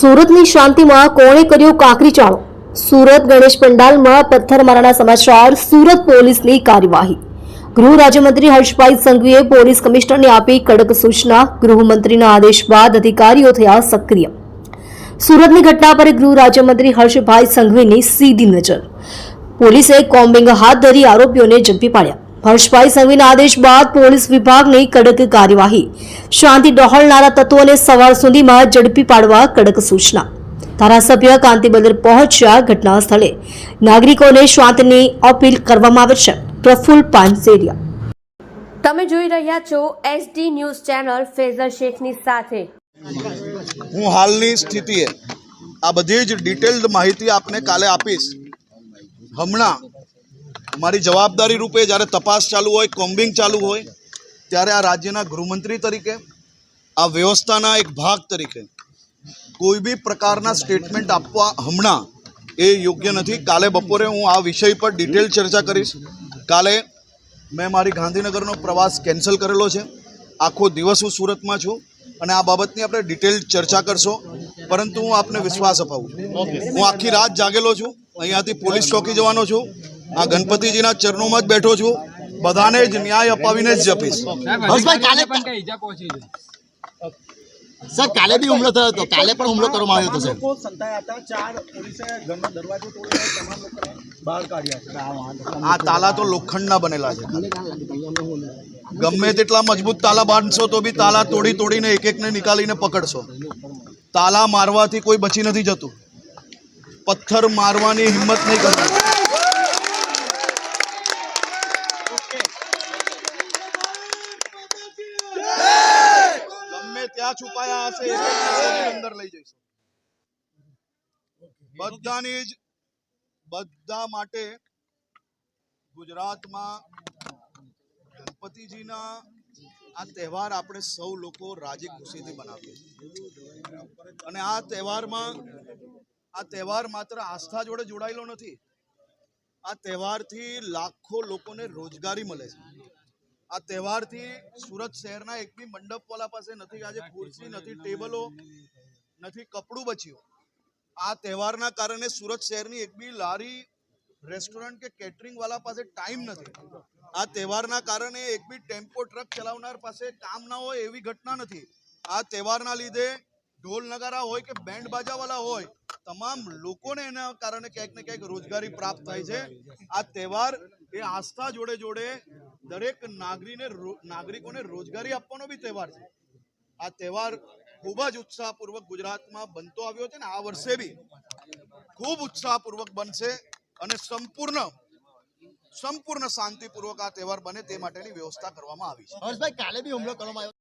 સુરતની શાંતિમાં કોણે કર્યો કાંકરી ચાળો? સુરત ગણેશ પંડાલમાં પથ્થરમારાના સમાચાર, સુરત પોલીસની કાર્યવાહી. ગૃહ રાજ્યમંત્રી હર્ષભાઈ સંઘવીએ પોલીસ કમિશનરને આપી કડક સૂચના, ગૃહમંત્રીના આદેશ બાદ અધિકારીઓ થયા સક્રિય. સુરતની ઘટના પર ગૃહ રાજ્યમંત્રી હર્ષભાઈ સંઘવીની સીધી નજર. પોલીસે કોમ્બિંગ હાથ ધરી આરોપીઓને ઝડપી પાડ્યા. હર્ષભાઈ સંઘવીના આદેશ બાદ પોલીસ વિભાગની કડક કાર્યવાહી. શાંતિ ડહોળનારા તત્વોને સવાર સુધીમાં ઝડપી પાડવા કડક સૂચના. ધારાસભ્ય કાંતિબંદર પહોંચ્યા ઘટના સ્થળે નાગરિકોને શાંતિની અપીલ કરવામાં આવે છે. પ્રફુલ્લ પાનસેરિયા. તમે જોઈ રહ્યા છો એસડી ન્યૂઝ ચેનલ ફેઝર શેખની સાથે. હું હાલની સ્થિતિએ આ બધી જ ડિટેલ્ડ માહિતી આપને કાલે આપીશ. હમણાં મારી જવાબદારી રૂપે જ્યારે તપાસ ચાલુ હોય, કોમ્બિંગ ચાલુ હોય, ત્યારે આ રાજ્યના ગૃહમંત્રી તરીકે, આ વ્યવસ્થાના એક ભાગ તરીકે કોઈ બી પ્રકારના સ્ટેટમેન્ટ આપવા હમણાં એ યોગ્ય નથી. કાલે બપોરે હું આ વિષય પર ડિટેલ ચર્ચા કરીશ. કાલે મેં મારી ગાંધીનગરનો પ્રવાસ કેન્સલ કરેલો છે. આખો દિવસ હું સુરતમાં છું અને આ બાબતની આપણે ડિટેલ ચર્ચા કરશો. પરંતુ હું આપને વિશ્વાસ અપાવું હું આખી રાત જાગેલો છું. અહીંયાથી પોલીસ ચોકી જવાનો છું. આ ગણપતિજીના ચરણોમાં જ બેઠો છું. બધાને જ ન્યાય અપાવીને જ જપીશ. હર્ષભાઈ કાલે પણ કઈ ઈજા પહોંચી છે? સર કાલે બી હુમલો થયો હતો. કાલે પણ હુમલો કરવામાં આવ્યો હતો લોકો સંતાયા હતા ચાર પોલીસે ઘરનો દરવાજો તોડીને તમામ લોકોને બહાર કાઢ્યા છે આ તાલા તો લોખંડના બનેલા છે. ગમે તેટલા મજબૂત તાલા બાંધશો તો બી તાલા તોડી તોડીને એક એકને નીકાળીને પકડશો. તાલા મારવાથી કોઈ બચી નથી જતું. પથ્થર મારવાની હિંમત નહીં કરવી ત્યાં છુપાયા હશે. અંદર લઈ જઈશું. બધાની જ બધા માટે ગુજરાતમાં ગણપતિજીના આ તહેવાર આપણે સૌ લોકો રાજી ખુશીથી બનાવીએ અને આ તહેવારમાં આ તહેવાર માત્ર આસ્થા જોડે જોડાયેલો નથી. આ તહેવારથી લાખો લોકોને રોજગારી મળે છે. આ તહેવારથી સુરત શહેરના એક બી મંડપવાલા પાસે નથી. આજે ખુરશી, નથી ટેબલો, નથી કપડું બચ્યું. આ તહેવારના કારણે સુરત શહેરની એક બી લારી, રેસ્ટોરન્ટ કે કેટરિંગ વાળા પાસે ટાઈમ નથી. આ તહેવારના કારણે એક બી ટેમ્પો ટ્રક ચલાવનાર પાસે કામ ના હોય એવી ઘટના નથી. આ તહેવારના લીધે ઢોલ નગારા હોય કે બેન્ડ બાજાવાળા હોય તમામ લોકોને એના કારણે ક્યાંક ને ક્યાંક રોજગારી પ્રાપ્ત થાય છે. આ તહેવાર એ આસ્થા જોડે જોડે દરેક નાગરીને નાગરિકોને રોજગારી આપવાનો બી તહેવાર છે. આ તહેવાર ખૂબ જ ઉત્સાહપૂર્વક ગુજરાતમાં બનતો આવ્યો છે ને આ વર્ષે બી ખૂબ ઉત્સાહપૂર્વક બનશે અને સંપૂર્ણ સંપૂર્ણ શાંતિપૂર્વક આ તહેવાર બને તે માટેની વ્યવસ્થા કરવામાં આવી છે. હર્ષભાઈ, કાલે બી હુમલો કરવામાં આવ્યો